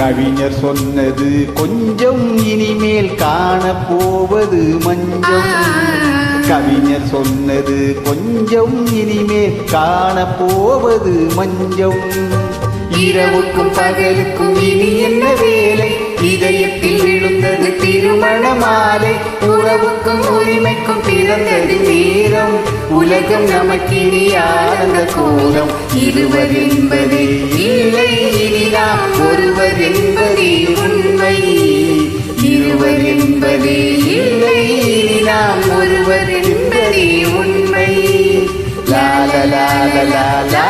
கவிஞர் சொன்னது கொஞ்சம் இனிமேல் காணப்போவது மஞ்சம். கவிஞர் சொன்னது கொஞ்சம் இனிமேல் காணப்போவது மஞ்சம். இரவுக்கும் பகலுக்கும் இனி என்ன வேலை? இதயத்தில் விழுந்தது திருமண மாலை உறவுக்கும் உரிமைக்கும் பிறந்தது வீரம் உலகம் நமக்கினி ஆனந்த கோலம் இருவர் என்பது இல்லை இனி ஒருவர் என்பது உண்மை. இருவர் என்பது இல்லை இனி ஒருவர் என்பது உண்மை. லா லா லா